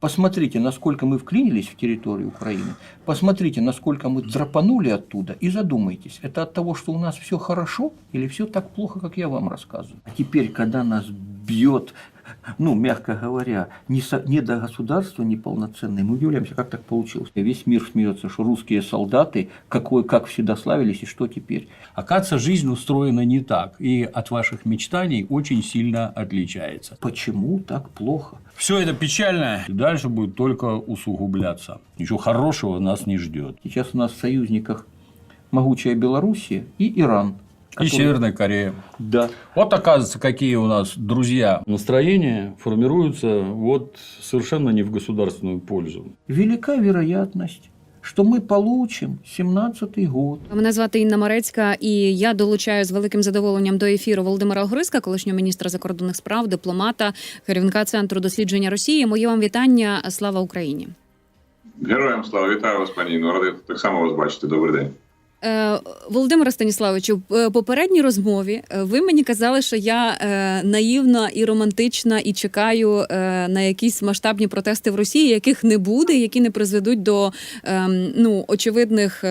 Посмотрите, насколько мы вклинились в территорию Украины. Посмотрите, насколько мы драпанули оттуда. И задумайтесь, это от того, что у нас все хорошо или все так плохо, как я вам рассказываю. А теперь, когда нас бьет, ну, мягко говоря, не, со, не до государства неполноценное, мы удивляемся, как так получилось. Весь мир смеется, что русские солдаты, какой, как всегда славились, и что теперь. Оказывается, жизнь устроена не так, и от ваших мечтаний очень сильно отличается. Почему так плохо? Все это печально, и дальше будет только усугубляться. Ничего хорошего нас не ждет. Сейчас у нас в союзниках могучая Белоруссия и Иран. И который- Северная Корея. Да. Вот оказывается, какие у нас друзья. Настроения формируются вот совершенно не в государственную пользу. Велика вероятность, что мы получим 17-й год. Мене звати Інна Марецька, і я долучаю з великим задоволенням до ефіру Володимира Огриска, колишнього міністра закордонних справ, дипломата, керівника центру дослідження Росії. Моє вам вітання. Слава Україні. Героям слава вітаю вас, пані Інно. Радий так само вас бачити. Добрий день. Е, Володимире Станіславовичу, в е, попередній розмові е, ви мені казали, що я наївна і романтична, і чекаю на якісь масштабні протести в Росії, яких не буде, які не призведуть до е, ну очевидних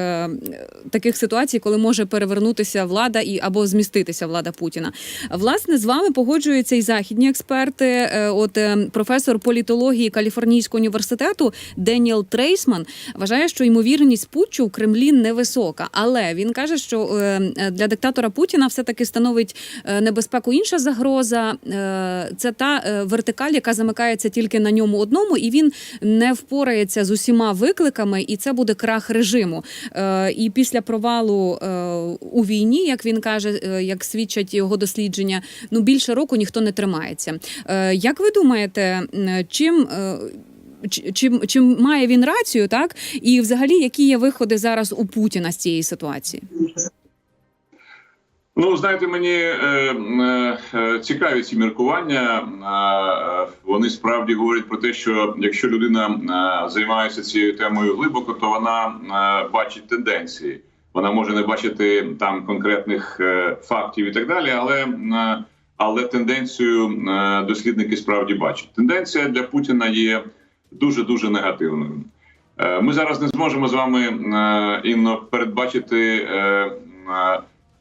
таких ситуацій, коли може перевернутися влада і або зміститися влада Путіна. Власне, з вами погоджуються і західні експерти. От е, професор політології Каліфорнійського університету Деніел Трейсман вважає, що ймовірність путчу в Кремлі невисока. Але він каже, що е, для диктатора Путіна все таки становить е, небезпеку інша загроза. Е, Це та вертикаль, яка замикається тільки на ньому одному, і він не впорається з усіма викликами, і це буде крах режиму. І після провалу у війні, як він каже, як свідчать його дослідження, ну більше року ніхто не тримається. Як ви думаєте, чим? Чи- чим має він рацію, так і взагалі які є виходи зараз у Путіна з цієї ситуації? Ну, знаєте, мені е, е, цікаві ці міркування. Е, вони справді говорять про те, що якщо людина е, займається цією темою глибоко, то вона е, бачить тенденції. Вона може не бачити там конкретних е, фактів і так далі, але, е, але тенденцію е, дослідники справді бачать. Тенденція для Путіна є дуже дуже негативною. Е, Ми зараз не зможемо з вами е, інно передбачити, е,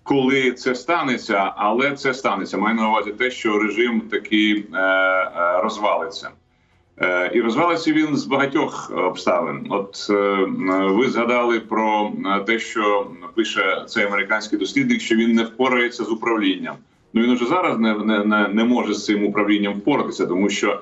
коли це станеться, але це станеться. Маю на увазі те, що режим таки розвалиться. І розвалиться він з багатьох обставин. От ви згадали про те, що пише цей американський дослідник, що він не впорається з управлінням. Ну він уже зараз не, не, не, може з цим управлінням впоратися, тому що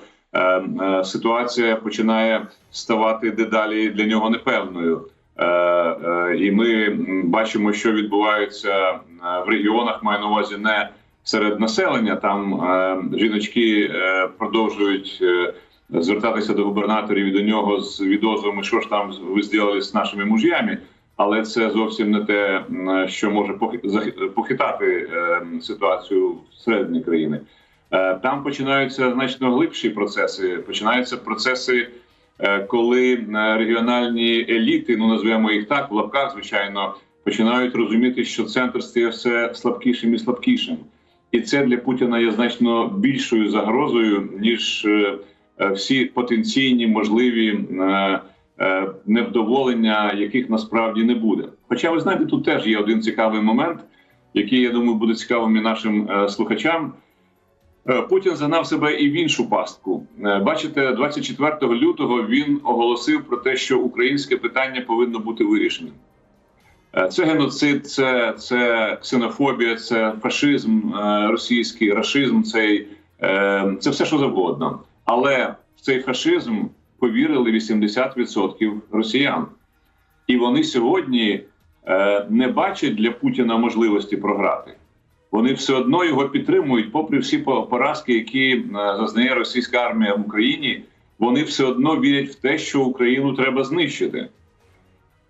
ситуація починає ставати дедалі для нього непевною. Е, е, і ми бачимо, що відбувається е, в регіонах. Маю на увазі не серед населення. Там е, жіночки е, продовжують е, звертатися до губернаторів і до нього з відозвами, що ж там ви зробили з нашими муж'ями. Але це зовсім не те, що може похи- похитати е, ситуацію всередині країни. Е, Там починаються значно глибші процеси. Починаються процеси, е, коли е, регіональні еліти, ну назвемо їх так, в лапках, звичайно, починають розуміти, що центр стає все слабкішим і слабкішим. І це для Путіна є значно більшою загрозою, ніж всі потенційні можливі невдоволення, яких насправді не буде. Хоча ви знаєте, тут теж є один цікавий момент, який я думаю буде цікавим і нашим слухачам. Е, Путін загнав себе і в іншу пастку. Е, Бачите, 24 лютого він оголосив про те, що українське питання повинно бути вирішеним. Е, Це геноцид, це, це ксенофобія, це фашизм російський, рашизм, цей, це все що завгодно. Але в цей фашизм повірили 80% росіян. І вони сьогодні не бачать для Путіна можливості програти. Вони все одно його підтримують, попри всі по- поразки, які е, зазнає російська армія в Україні. Вони все одно вірять в те, що Україну треба знищити.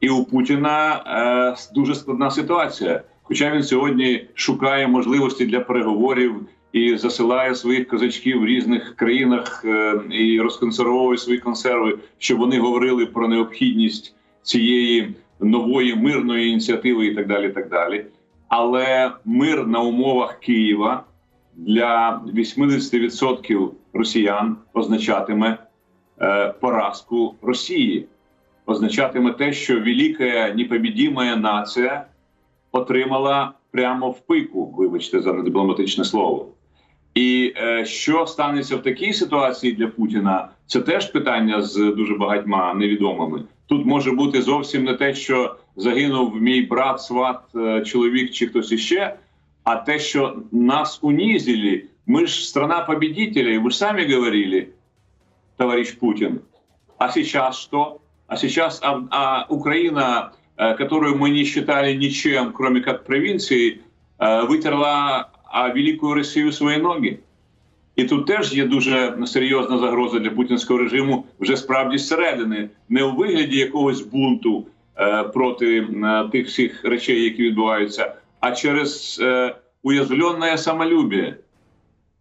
І у Путіна е, дуже складна ситуація. Хоча він сьогодні шукає можливості для переговорів і засилає своїх козачків в різних країнах е, і розконсервовує свої консерви, щоб вони говорили про необхідність цієї нової мирної ініціативи, і так далі. І так далі. Але мир на умовах Києва для 80% росіян означатиме е, поразку Росії. Означатиме те, що велика непобідіма нація отримала прямо в пику, вибачте за недипломатичне слово. І е, що станеться в такій ситуації для Путіна, це теж питання з дуже багатьма невідомими. Тут може бути зовсім не те, що загинув мій брат, сват, е, чоловік чи хтось іще, а те, що нас унизили. Мы же страна победителей, вы же сами говорили, товарищ Путин. А сейчас что? А сейчас а, а Украина, э, которую мы не считали ничем, кроме как провинцией, э, вытерла а великую Росію свої ноги. І тут теж є дуже серйозна загроза для путінського режиму вже справді зсередини, не у вигляді якогось бунту е, проти е, тих всіх речей, які відбуваються, а через е, уязвленне самолюбие.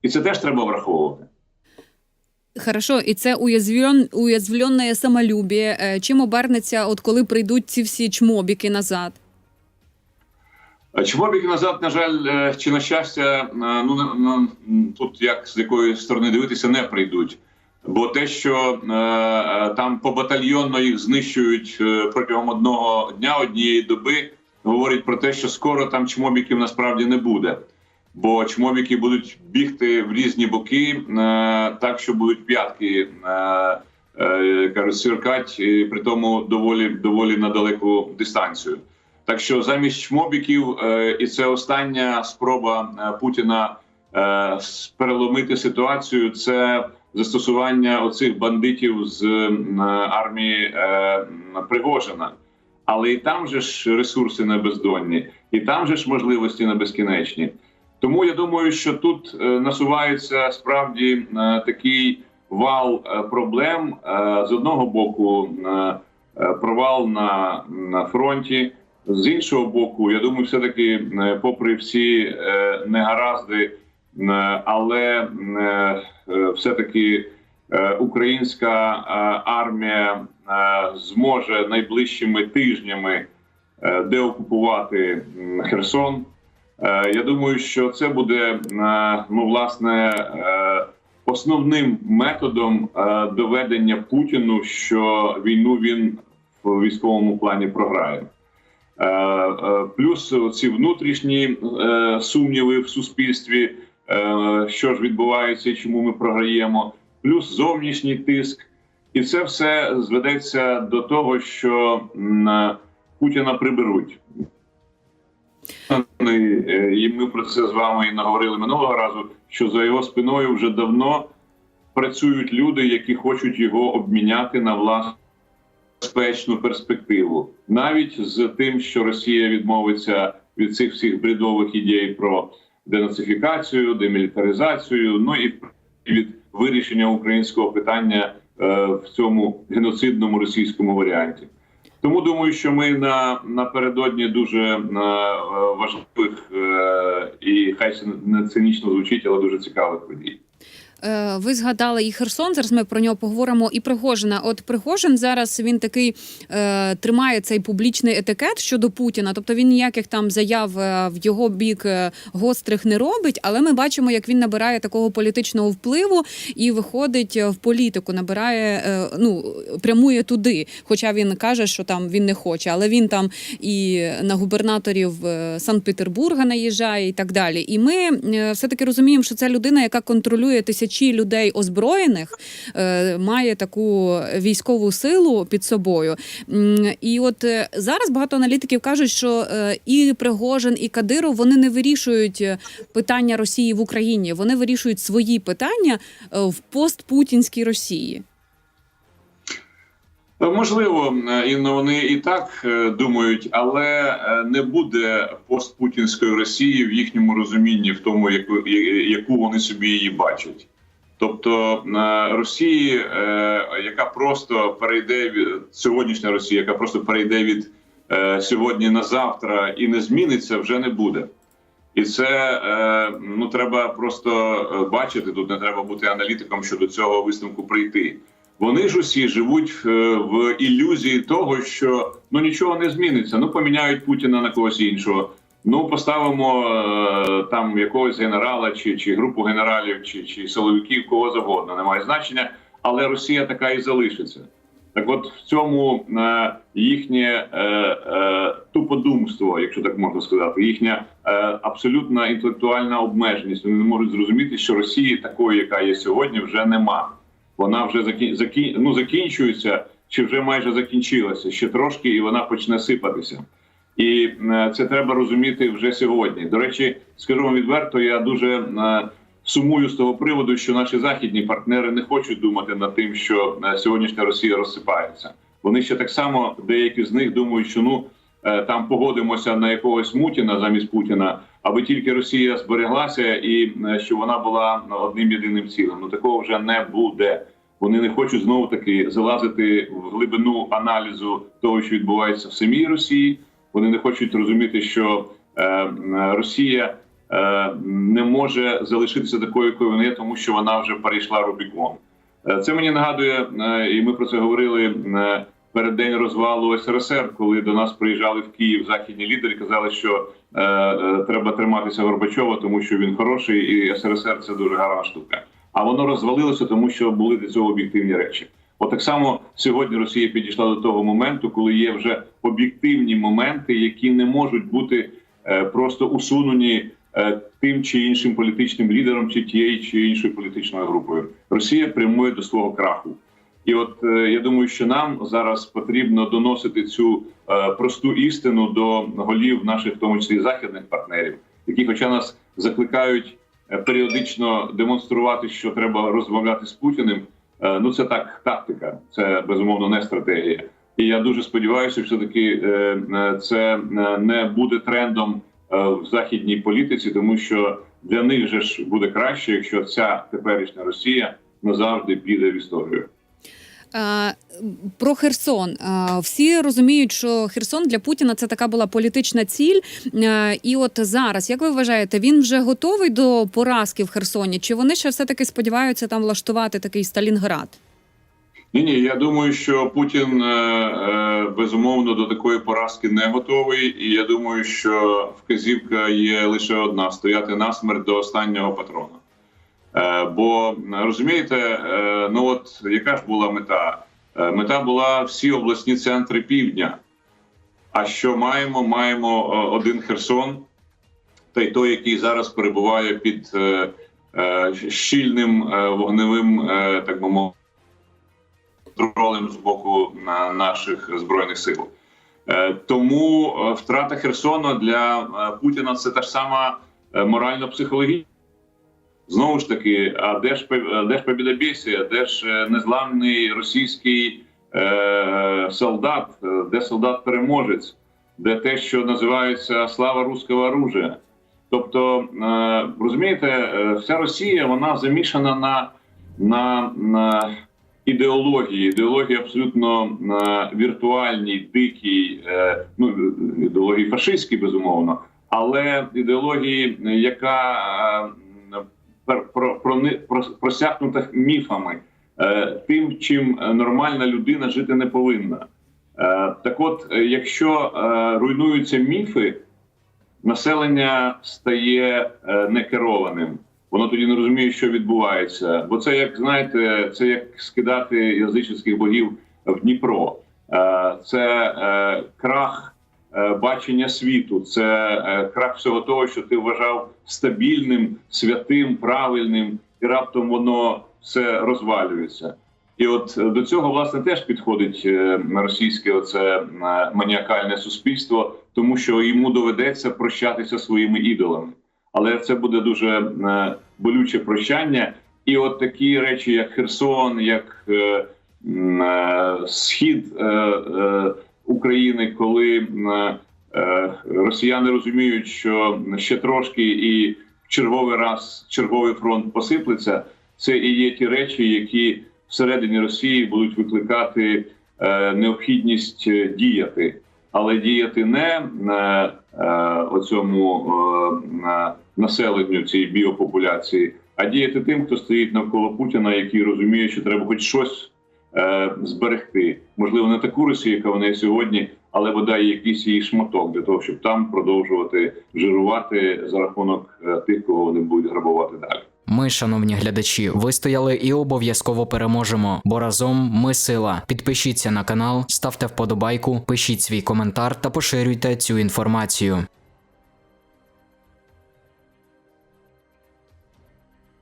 І це теж треба враховувати. Хорошо, і це уязвлен, уязвленне самолюбие. Е, Чим обернеться, от коли прийдуть ці всі чмобіки назад? Чмобіки назад, на жаль, е, чи на щастя, е, ну тут як з якої сторони дивитися, не прийдуть. Бо те, що е, е, там побатальйонно їх знищують е, протягом одного дня, однієї доби, говорить про те, що скоро там чмобіків насправді не буде. Бо чмобіки будуть бігти в різні боки, е, так що будуть п'ятки е, е, кажуть, і при тому доволі доволі на далеку дистанцію. Так що замість чмобіків, е, і це остання спроба е, Путіна е, переломити ситуацію. Це застосування оцих бандитів з армії е, Пригожина. Але і там же ж ресурси не бездонні, і там же ж можливості не безкінечні. Тому я думаю, що тут е, насувається справді е, такий вал е, проблем Е, з одного боку. е, е, Провал на, на фронті, з іншого боку, я думаю, все таки, е, попри всі е, негаразди, е, але е, е, все таки українська е, армія е, зможе найближчими тижнями е, деокупувати Херсон. Е, Я думаю, що це буде е, ну власне е, основним методом е, доведення Путіну, що війну він в військовому плані програє. Е, е, Плюс ці внутрішні е, сумніви в суспільстві, е, що ж відбувається і чому ми програємо, плюс зовнішній тиск, і це все зведеться до того, що м, Путіна приберуть. Е, І ми про це з вами і наговорили минулого разу. Що за його спиною вже давно працюють люди, які хочуть його обміняти на власну безпечну перспективу, навіть з тим, що Росія відмовиться від цих всіх бредових ідей про денацифікацію, демілітаризацію, ну і від вирішення українського питання е, в цьому геноцидному російському варіанті. Тому думаю, що ми на напередодні дуже е, важливих е, і хай це не цинічно звучить, але дуже цікавих подій. Е, Ви згадали і Херсон. Зараз ми про нього поговоримо. І Пригожина. От Пригожин зараз він такий е, тримає цей публічний етикет щодо Путіна. Тобто він ніяких там заяв е, в його бік е, гострих не робить. Але ми бачимо, як він набирає такого політичного впливу і виходить в політику, набирає е, ну прямує туди. Хоча він каже, що там він не хоче, але він там і на губернаторів Санкт-Петербурга наїжджає і так далі. І ми все таки розуміємо, що це людина, яка контролює тисячі людей озброєних, е, має таку військову силу під собою. І от е, зараз багато аналітиків кажуть, що е, і Пригожин, і Кадиров вони не вирішують питання Росії в Україні. Вони вирішують свої питання в постпутінській Росії. Можливо, Інно, вони і так думають, але не буде постпутінської Росії в їхньому розумінні, в тому, яку, яку вони собі її бачать. Тобто е, Росії, е, яка просто перейде сьогоднішня Росія, яка просто перейде від е, сьогодні на завтра і не зміниться, вже не буде. І це ну треба просто бачити. Тут не треба бути аналітиком, щоб до цього висновку прийти. Вони ж усі живуть в ілюзії того, що ну нічого не зміниться. Ну поміняють Путіна на когось іншого. Ну поставимо е, там якогось генерала, чи, чи групу генералів, чи, чи силовиків, кого завгодно, немає значення. але Росія така і залишиться. Так, от в цьому е, їхнє е, е, туподумство, якщо так можна сказати, їхня е, абсолютна інтелектуальна обмеженість. Вони не можуть зрозуміти, що Росії такої, яка є сьогодні, вже нема. Вона вже закін... ну, закінчується чи вже майже закінчилася ще трошки, і вона почне сипатися. І е, це треба розуміти вже сьогодні. До речі, скажу вам відверто, я дуже е, сумую з того приводу, що наші західні партнери не хочуть думати над тим, що е, сьогоднішня Росія розсипається. Вони ще так само, деякі з них думають, що ну там погодимося на якогось Мутіна замість Путіна, аби тільки Росія збереглася і що вона була одним єдиним цілим. Ну такого вже не буде. Вони не хочуть знову таки залазити в глибину аналізу того, що відбувається в самій Росії. Вони не хочуть розуміти, що е, Росія е, не може залишитися такою, якою вона є, тому що вона вже перейшла Рубікон. Е, Це мені нагадує, і ми про це говорили перед день розвалу СРСР, коли до нас приїжджали в Київ західні лідери, казали, що треба триматися Горбачова, тому що він хороший, і СРСР це дуже гарна штука. А воно розвалилося, тому що були для цього об'єктивні речі. От так само сьогодні Росія підійшла до того моменту, коли є вже об'єктивні моменти, які не можуть бути е, просто усунені е, тим чи іншим політичним лідером, чи тією чи іншою політичною групою. Росія прямує до свого краху. І от е, я думаю, що нам зараз потрібно доносити цю просту істину до голів наших, в тому числі західних партнерів, які, хоча нас закликають періодично демонструвати, що треба розмовляти з Путіним. Е, Ну це так, тактика, це безумовно не стратегія. І я дуже сподіваюся, що все-таки е, е, це не буде трендом в західній політиці, тому що для них же ж буде краще, якщо ця теперішня Росія назавжди піде в історію. Е, Про Херсон Е, всі розуміють, що Херсон для Путіна це така була політична ціль. Е, І от зараз, як ви вважаєте, він вже готовий до поразки в Херсоні? Чи вони ще все таки сподіваються там влаштувати такий Сталінград? Ні, ні, я думаю, що Путін безумовно до такої поразки не готовий, і я думаю, що вказівка є лише одна: стояти насмерть до останнього патрона. Е, бо розумієте, е, ну от яка ж була мета? Е, мета була всі обласні центри півдня. А що маємо? Маємо один Херсон, та й той, який зараз перебуває під щільним вогневим, так би мовити, контролем з боку наших збройних сил. Тому втрата Херсону для Путіна це та ж сама морально-психологічна. Знову ж таки, а де ж де ж побідобєсія, де ж е, незламний російський е, солдат, де солдат переможець, де те, що називається слава руського оружия. Тобто, е, розумієте, е, вся Росія вона замішана на, на, на ідеології, ідеології абсолютно е, віртуальній, дикій, е, ну ідеології фашистській, безумовно, але ідеології, яка е, про, прони- прос- просякнута міфами, е, тим, чим нормальна людина жити не повинна. Е, Так от, е, якщо руйнуються міфи, населення стає некерованим. Воно тоді не розуміє, що відбувається. Бо це як знаєте, це як скидати язичницьких богів в Дніпро. Це крах бачення світу, це е, крах всього того, що ти вважав стабільним, святим, правильним, і раптом воно все розвалюється. І от е, до цього власне теж підходить е, російське оце е, маніакальне суспільство, тому що йому доведеться прощатися своїми ідолами. Але це буде дуже е, болюче прощання. І от такі речі, як Херсон, як е, е, схід е, е, України, коли е, росіяни розуміють, що ще трошки і черговий раз черговий фронт посиплеться, це і є ті речі, які всередині Росії будуть викликати е, необхідність е, діяти, але діяти не е, оцьому е, населенню цієї біопопуляції, а діяти тим, хто стоїть навколо Путіна, який розуміє, що треба хоч щось е, зберегти. Можливо, не таку Росію, яка вона є сьогодні, але бодай якийсь її шматок для того, щоб там продовжувати жирувати за рахунок е, тих, кого вони будуть грабувати далі. Ми, шановні глядачі, вистояли і обов'язково переможемо, бо разом ми сила. Підпишіться на канал, ставте вподобайку, пишіть свій коментар та поширюйте цю інформацію.